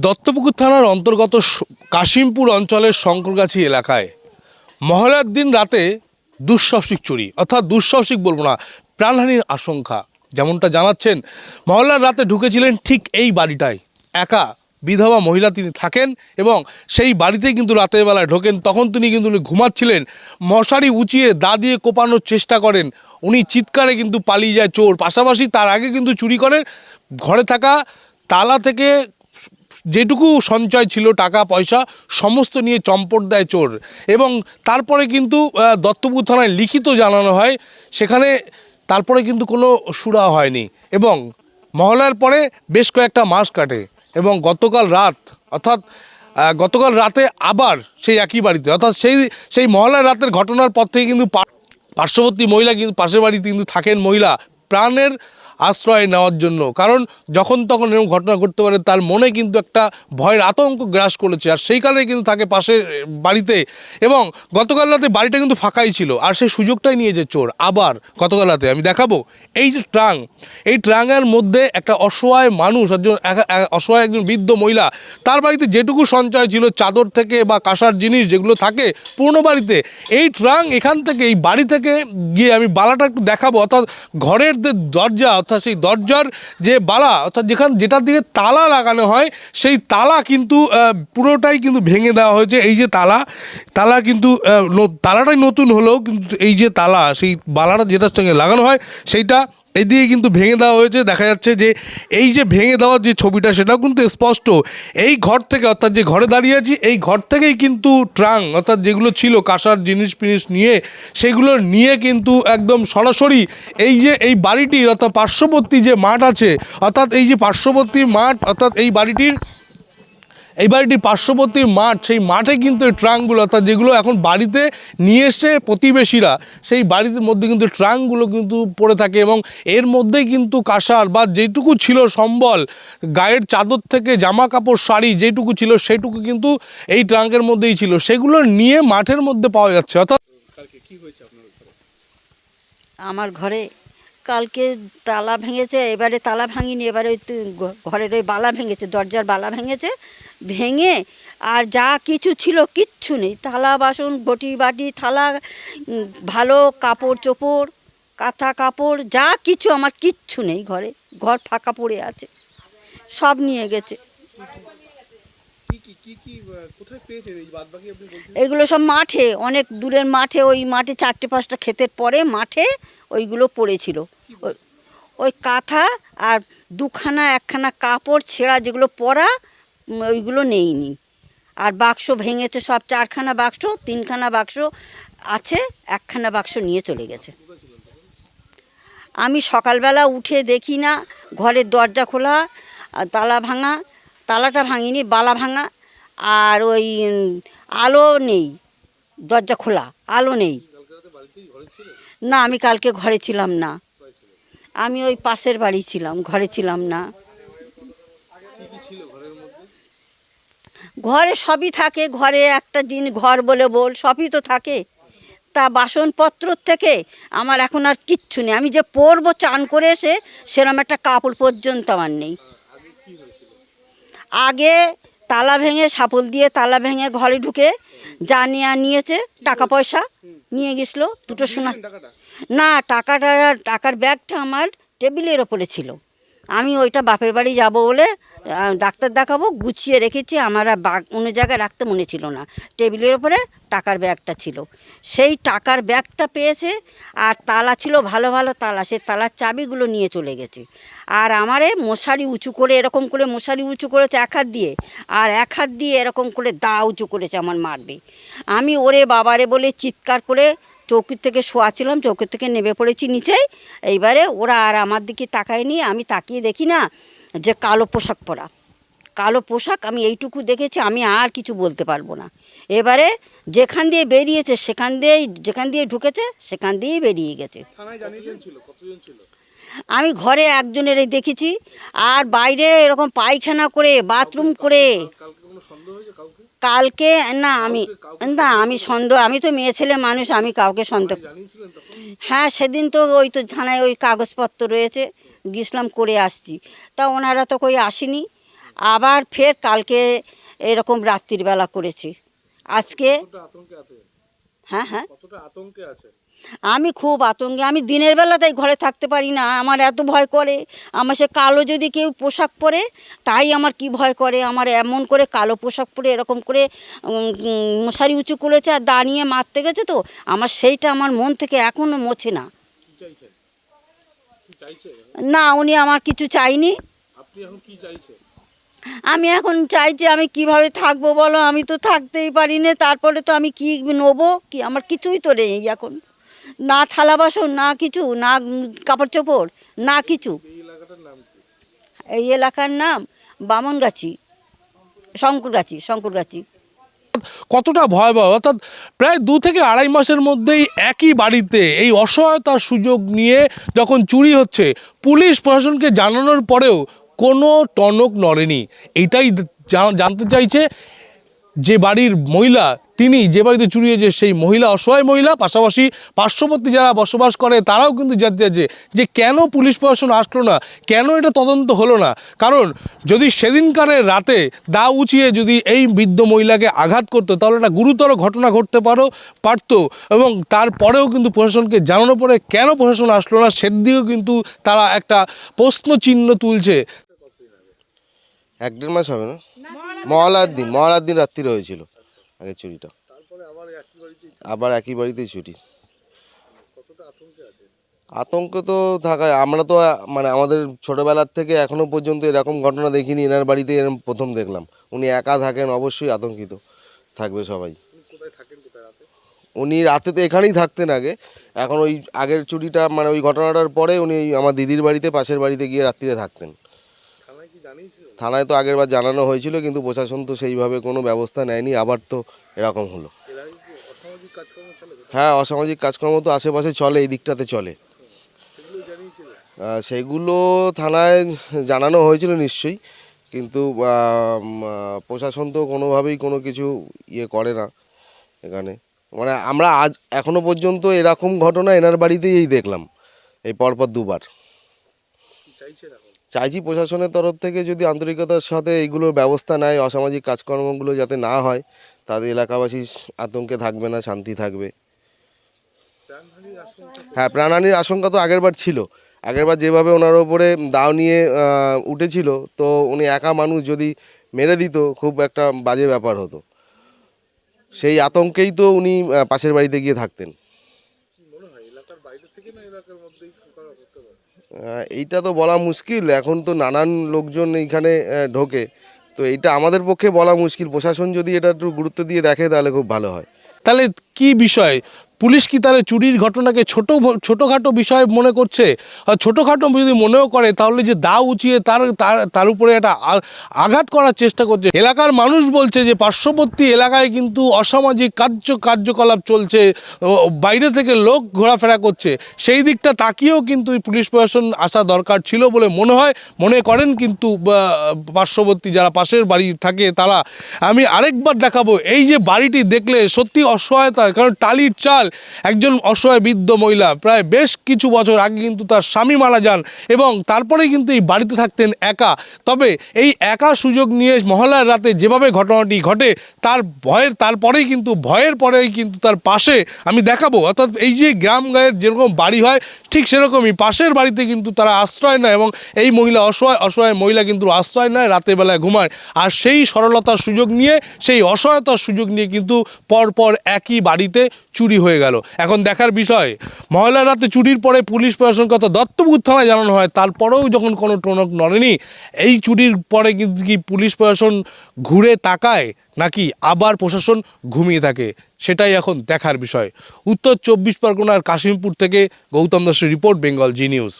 দত্তপুকুর থানার অন্তর্গত কাশিমপুর অঞ্চলের শঙ্করগাছি এলাকায় মহলার দিন রাতে দুঃসাহসিক চুরি, অর্থাৎ দুঃসাহসিক বলব না, প্রাণহানির আশঙ্কা, যেমনটা জানাচ্ছেন মহল্লার রাতে ঢুকেছিলেন ঠিক এই বাড়িটায়। একা বিধবা মহিলা তিনি থাকেন এবং সেই বাড়িতেই কিন্তু রাতের বেলায় ঢোকেন, তখন তিনি কিন্তু উনি ঘুমাচ্ছিলেন, মশারি উঁচিয়ে দা দিয়ে কোপানোর চেষ্টা করেন, উনি চিৎকারে কিন্তু পালিয়ে যায় চোর, পাশাপাশি তার আগে কিন্তু চুরি করেন, ঘরে থাকা তালা থেকে যেটুকু সঞ্চয় ছিল, টাকা, পয়সা, সমস্ত নিয়ে চম্পট দেয় চোর। এবং তারপরে কিন্তু দত্তপুর থানায় লিখিত জানানো হয়, সেখানে তারপরে কিন্তু কোনো সুরা হয়নি। এবং মহলার পরে বেশ কয়েকটা মাস কাটে, এবং গতকাল রাত, অর্থাৎ গতকাল রাতে আবার সেই একই বাড়িতে, অর্থাৎ সেই সেই মহলার রাতের ঘটনার পর থেকে কিন্তু পার্শ্ববর্তী মহিলা কিন্তু পাশের বাড়িতে কিন্তু থাকেন মহিলা। প্রাণের আশ্রয় নেওয়ার জন্য। কারণ যখন তখন এরকম ঘটনা ঘটতে পারে, তার মনে কিন্তু একটা ভয়ের আতঙ্ক গ্রাস করেছে। আর সেই কারণে কিন্তু তাকে পাশে বাড়িতে। এবং গতকাল রাতে বাড়িটা কিন্তু ফাঁকাই ছিল। আর সেই সুযোগটাই নিয়েছে চোর। আবার গতকাল রাতে আমি দেখাবো। এই যে ট্রাং, এই ট্রাঙের মধ্যে একটা অসহায় মানুষ, একজন এক- এক- অসহায় একজন বৃদ্ধ মহিলা, তার বাড়িতে যেটুকু সঞ্চয় ছিল, চাদর থেকে বা কাঁসার জিনিস যেগুলো থাকে, পুরনো বাড়িতে। এই ট্রাং এখান থেকে, এই বাড়ি থেকে গিয়ে আমি বালাটা একটু দেখাবো। অর্থাৎ ঘরের যে দরজা, অর্থাৎ সেই দরজার যে বালা, অর্থাৎ যেখান, যেটার দিকে তালা লাগানো হয়, সেই তালা কিন্তু পুরোটাই কিন্তু ভেঙে দেওয়া হয়েছে। এই যে তালা তালা কিন্তু তালাটাই নতুন হলেও কিন্তু এই যে তালা, সেই বালাটা যেটার সঙ্গে লাগানো হয়, সেইটা এদিকে কিন্তু ভেঙে দেওয়া হয়েছে, দেখা যাচ্ছে যে এই যে ভেঙে দেওয়ার যে ছবিটা, সেটাও কিন্তু স্পষ্ট। এই ঘর থেকে, অর্থাৎ যে ঘরে দাঁড়িয়ে আছি, এই ঘর থেকেই কিন্তু ট্রাং অর্থাৎ যেগুলো ছিল কাঁসার জিনিস ফিনিস নিয়ে, সেগুলো নিয়ে কিন্তু একদম সরাসরি এই যে, এই বাড়িটির, অর্থাৎ পার্শ্ববর্তী যে মাঠ আছে, অর্থাৎ এই যে পার্শ্ববর্তী মাঠ, অর্থাৎ এই বাড়িটির এই বাড়িটির পার্শ্ববর্তী মাঠ, সেই মাঠে কিন্তু এই ট্রাঙ্কগুলো, অর্থাৎ যেগুলো এখন বাড়িতে নিয়ে এসে প্রতিবেশীরা, সেই বাড়ির মধ্যে কিন্তু ট্রাঙ্কগুলো কিন্তু পড়ে থাকে এবং এর মধ্যেই কিন্তু কাঁসার বা যেটুকু ছিল সম্বল, গায়ের চাদর থেকে জামা কাপড় শাড়ি যেটুকু ছিল সেটুকু কিন্তু এই ট্রাঙ্কের মধ্যেই ছিল। সেগুলো নিয়ে মাঠের মধ্যে পাওয়া যাচ্ছে। অর্থাৎ আমার ঘরে কালকে তালা ভেঙেছে, এবারে তালা ভাঙিনি, এবারে ওই ঘরের ওই বালা ভেঙেছে, দরজার বালা ভেঙেছে, ভেঙে আর যা কিছু ছিল কিচ্ছু নেই। থালা, বাসন, বটি, বাটি, থালা ভালো কাপড় চোপড়, কাঁথা কাপড়, যা কিছু আমার কিচ্ছু নেই ঘরে, ঘর ফাঁকা পড়ে আছে, সব নিয়ে গেছে। এগুলো সব মাঠে অনেক দূরের মাঠে ওই মাঠে চারটে পাঁচটা ক্ষেতের পরে মাঠে ওইগুলো পড়েছিল। ওই- ওই কাঁথা আর দুখানা একখানা কাপড় ছেঁড়া যেগুলো পরা ওইগুলো নেইনি। আর বাক্স ভেঙেছে সব চারখানা বাক্স তিনখানা বাক্স আছে একখানা বাক্স নিয়ে চলে গেছে। আমি সকালবেলা উঠে দেখি না ঘরের দরজা খোলা আর তালা ভাঙা তালাটা ভাঙিনি বালা ভাঙা আর ওই আলো নেই, দরজা খোলা, আলো নেই। না, আমি কালকে ঘরে ছিলাম না। আমি ওই পাশের বাড়ি ছিলাম, ঘরে ছিলাম না। ঘরে সবই থাকে, ঘরে একটা দিন ঘর বলে বল, সবই তো থাকে। তা বাসনপত্র থেকে আমার এখন আর কিচ্ছু নেই। আমি যে পরবো চান করে এসে সেরকম একটা কাপড় পর্যন্ত আমার নেই। আগে তালা ভেঙে সাপল দিয়ে তালা ভেঙে ঘরে ঢুকে যা নিয়ে নিয়েছে টাকা পয়সা নিয়ে গেছিল দুটো সোনা। না টাকাটা টাকার ব্যাগটা আমার টেবিলের ওপরে ছিল। আমি ওইটা বাপের বাড়ি যাব বলে ডাক্তার দেখাবো, গুছিয়ে রেখেছি, আমার আর বাগ অন্য জায়গায় রাখতে মনে ছিল না। টেবিলের ওপরে টাকার ব্যাগটা ছিল। সেই টাকার ব্যাগটা পেয়েছে, আর তালা ছিল ভালো ভালো তালা, সে তালার চাবিগুলো নিয়ে চলে গেছে। আর আমারে মশারি উঁচু করে, এরকম করে মশারি উঁচু করেছে এক হাত দিয়ে, আর এক হাত দিয়ে এরকম করে দা উঁচু করেছে আমার মারবে। আমি ওরে বাবারে বলে চিৎকার করে চৌকির থেকে শোয়া ছিলাম চৌকির থেকে নেমে পড়েছি নিচেই এইবারে ওরা আর আমার দিকে তাকায়নি আমি তাকিয়ে দেখি না যে কালো পোশাক পরা। কালো পোশাক আমি এইটুকু দেখেছি আমি আর কিছু বলতে পারব না। এবারে যেখান দিয়ে বেরিয়েছে সেখান দিয়েই যেখান দিয়ে ঢুকেছে সেখান দিয়েই বেরিয়ে গেছে। আমি ঘরে একজনের দেখেছি আর বাইরে এরকম পায়খানা করে বাথরুম করে কালকে, না, আমি না, আমি সন্দেহ আমি তো মেয়ে ছেলে মানুষ, আমি কাউকে সন্দেহ হ্যাঁ সেদিন তো ওই তো থানায় ওই কাগজপত্র রয়েছে গেছিলাম করে আসছি। তা ওনারা তো কই আসেনি, আবার ফের কালকে এরকম রাত্রির বেলা করেছি। আজকে হ্যাঁ হ্যাঁ। আতঙ্কে আছে? আমি খুব আতঙ্কে আমি দিনের বেলাতেই ঘরে থাকতে পারি না আমার এত ভয় করে। আমার সে কালো যদি কেউ পোশাক পরে তাই আমার কি ভয় করে? আমার এমন করে কালো পোশাক পরে এরকম করে মশারি উঁচু করেছে আর দাঁড়িয়ে মারতে গেছে তো আমার সেইটা আমার মন থেকে এখনও মোছে না। না উনি আমার কিছু চাইনি। আমি এখন চাইছি আমি কীভাবে থাকব বলো আমি তো থাকতেই পারি না তারপরে তো আমি কি নেব? কি আমার কিছুই তো নেই এখন। না থালা বাসন, না কিছু, না কাপড় চোপড় না কিছু। এই এলাকার নাম বামনগাছি, শঙ্করগাছি শঙ্করগাছি। কতটা ভয়াবহ, অর্থাৎ প্রায় দু থেকে আড়াই মাসের মধ্যেই একই বাড়িতে এই অসহায়তার সুযোগ নিয়ে যখন চুরি হচ্ছে, পুলিশ প্রশাসনকে জানানোর পরেও কোনো টনক নড়েনি। এটাই জানতে চাইছে যে বাড়ির মহিলা তিনি যে বাড়িতে চুরি হয়েছে সেই মহিলা, অসহায় মহিলা, পাশাপাশি পার্শ্ববর্তী যারা বসবাস করে, তারাও কিন্তু জানতে চাইছে যে কেন পুলিশ প্রশাসন আসলো না? কেন এটা তদন্ত হলো না? কারণ যদি সেদিনকারের রাতে দা উঁচিয়ে যদি এই বৃদ্ধ মহিলাকে আঘাত করতো, তাহলে একটা গুরুতর ঘটনা ঘটতে পারো, পারতো এবং তারপরেও কিন্তু প্রশাসনকে জানানোর পরে কেন প্রশাসন আসলো না সেদিকেও কিন্তু তারা একটা প্রশ্ন চিহ্ন তুলছে। এক দেড় মাস হবে না? মহালার দিন মহালার দিন রাত্রি হয়েছিল। আগে চুরিটা। আবার একই বাড়িতেই চুরি? আতঙ্ক তো থাকায় আমরা তো মানে আমাদের ছোটবেলার থেকে এখনও পর্যন্ত এরকম ঘটনা দেখিনি এনার বাড়িতে এরকম প্রথম দেখলাম। উনি একা থাকেন অবশ্যই আতঙ্কিত থাকবে সবাই। উনি রাতে তো এখানেই থাকতেন আগে। এখন ওই আগের চুরিটা মানে ওই ঘটনাটার পরে উনি আমার দিদির বাড়িতে পাশের বাড়িতে গিয়ে রাত্রিরে থাকতেন। থানায় তো আগের বার জানানো হয়েছিল, কিন্তু প্রশাসন তো সেইভাবে কোনো ব্যবস্থা নেয়নি, আবার তো এরকম হলো। হ্যাঁ অসামাজিক কাজকর্ম তো আশেপাশে চলে, এই দিকটাতে চলে। সেগুলো থানায় জানানো হয়েছিল নিশ্চয়ই, কিন্তু প্রশাসন তো কোনোভাবেই কোনো কিছু ইয়ে করে না এখানে। মানে আমরা আজ, এখনও পর্যন্ত এরকম ঘটনা এনার বাড়িতেই দেখলাম, এই পরপর দুবার। চাইছি প্রশাসনের তরফ থেকে যদি আন্তরিকতার সাথে এইগুলোর ব্যবস্থা নেয়, অসামাজিক কাজকর্মগুলো যাতে না হয় তাদের এলাকাবাসী আতঙ্কে থাকবে না, শান্তি থাকবে। হ্যাঁ প্রাণহানির আশঙ্কা তো আগেরবার ছিল। আগেরবার যেভাবে ওনার ওপরে দাও নিয়ে উঠেছিল, তো উনি একা মানুষ যদি মেরে দিত, খুব একটা বাজে ব্যাপার হতো। সেই আতঙ্কেই তো উনি পাশের বাড়িতে গিয়ে থাকতেন। এইটা তো বলা মুশকিল, এখন তো নানান লোকজন এইখানে ঢোকে। তো এইটা আমাদের পক্ষে বলা মুশকিল, প্রশাসন যদি এটা একটু গুরুত্ব দিয়ে দেখে তাহলে খুব ভালো হয়। তাহলে কি বিষয়? পুলিশ কি তাহলে চুরির ঘটনাকে ছোট ছোটোখাটো বিষয় মনে করছে? ছোটোখাটো যদি মনেও করে, তাহলে যে দা উঁচিয়ে তার তার তার উপরে একটা আঘাত করার চেষ্টা করছে। এলাকার মানুষ বলছে যে পার্শ্ববর্তী এলাকায় কিন্তু অসামাজিক কার্য, কার্যকলাপ চলছে বাইরে থেকে লোক ঘোরাফেরা করছে। সেই দিকটা তাকিয়েও কিন্তু পুলিশ প্রশাসন আসা দরকার ছিল বলে মনে হয়। মনে করেন কিন্তু পার্শ্ববর্তী যারা পাশের বাড়ি থাকে তারা। আমি আরেকবার দেখাবো, এই যে বাড়িটি দেখলে সত্যি অসহায়তা কারণ টালির চাল একজন অসহায় বৃদ্ধ মহিলা। প্রায় বেশ কিছু বছর আগে কিন্তু তার স্বামী মারা যান এবং তারপরেই কিন্তু এই বাড়িতে থাকতেন একা। তবে এই একা সুযোগ নিয়ে মহলার রাতে যেভাবে ঘটনাটি ঘটে, তার ভয়ের, তারপরেই কিন্তু, ভয়ের পরেই কিন্তু তার পাশে আমি দেখাবো। অর্থাৎ এই যে গ্রাম গায়ের যেরকম বাড়ি হয় ঠিক সেরকমই পাশের বাড়িতে কিন্তু তারা আশ্রয় নেয় এবং এই মহিলা অসহায় অসহায় মহিলা কিন্তু আশ্রয় নেয়, রাতের বেলায় ঘুমায়। আর সেই সরলতার সুযোগ নিয়ে, সেই অসহায়তার সুযোগ নিয়ে কিন্তু পরপর একই বাড়িতে চুরি হয়ে গেল। এখন দেখার বিষয় মহিলা রাতে চুরির পরে পুলিশ প্রশাসন কত দত্তপুর থানায় জানানো হয়, তারপরেও যখন কোনো টনক নড়েনি, এই চুরির পরে কিন্তু কি পুলিশ প্রশাসন ঘুরে তাকায়? নাকি আবার প্রশাসন ঘুমিয়ে থাকে? সেটাই এখন দেখার বিষয়। উত্তর চব্বিশ পরগনার কাশিমপুর থেকে গৌতম দাসের রিপোর্ট, বেঙ্গল জি নিউজ।